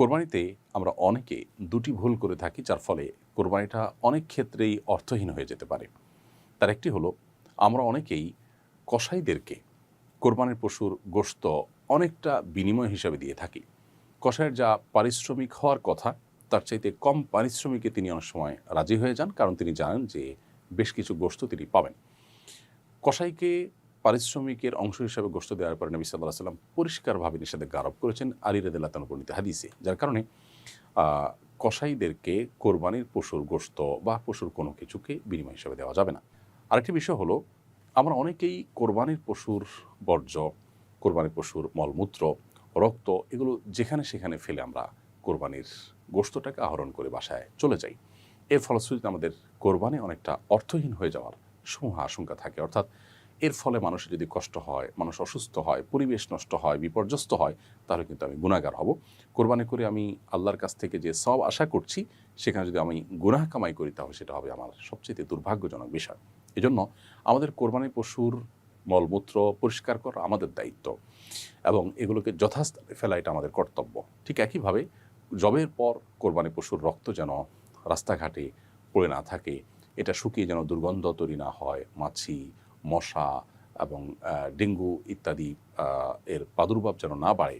কোরবানিতে আমরা অনেকে দুটি ভুল করে থাকি, যার ফলে কোরবানিটা অনেক ক্ষেত্রেই অর্থহীন হয়ে যেতে পারে। তার একটি হলো, আমরা অনেকেই কসাইদেরকে কোরবানির পশুর গোশত অনেকটা বিনিময় হিসাবে দিয়ে থাকি। কসাইয়ের যা পারিশ্রমিক হওয়ার কথা, তার চাইতে কম পারিশ্রমিকে তিনি অনেক সময় রাজি হয়ে যান, কারণ তিনি জানেন যে বেশ কিছু গোশত তিনি পাবেন। কসাইকে পারিশ্রমিকের অংশ হিসাবে গোশত দেওয়ার পরে নবী সাল্লাহ সাল্লাম পরিষ্কারভাবে নিষেধাজ্ঞা আরোপ করেছেন আলী রেদুল্লাহ তানুপর্ণিত হাদিসে, যার কারণে কসাইদেরকে কোরবানির পশুর গোশত বা পশুর কোনো কিছুকে বিনিময় হিসাবে দেওয়া যাবে না। আরেকটি বিষয় হলো, আমরা অনেকেই কোরবানির পশুর বর্জ্য, কোরবানির পশুর মলমূত্র, রক্ত এগুলো যেখানে সেখানে ফেলে আমরা কোরবানির গোশতটাকে আহরণ করে বাসায় চলে যাই। এর ফলশ্রুতিতে আমাদের কোরবানি অনেকটা অর্থহীন হয়ে যাওয়ার সমূহ আশঙ্কা থাকে। অর্থাৎ এর ফলে মানুষের যদি কষ্ট হয়, মানুষ অসুস্থ হয়, পরিবেশ নষ্ট হয়, বিপর্যস্ত হয়, তাহলে কিন্তু আমি গুণাগার হব। কোরবানি করে আমি আল্লাহর কাছ থেকে যে সব আশা করছি, সেখানে যদি আমি গুনাহ কামাই করি, তাহলে সেটা হবে আমার সবচেয়ে দুর্ভাগ্যজনক বিষয়। এজন্য আমাদের কোরবানি পশুর মলমূত্র পরিষ্কার করা আমাদের দায়িত্ব এবং এগুলোকে যথাস্থানে ফেলা এটা আমাদের কর্তব্য। ঠিক একইভাবে জবের পর কোরবানি পশুর রক্ত যেন রাস্তাঘাটে পড়ে না থাকে, এটা শুকিয়ে যেন দুর্গন্ধ তৈরি না হয়, মাছি মশা এবং ডেঙ্গু ইত্যাদি এর প্রাদুর্ভাব যেন না বাড়ে।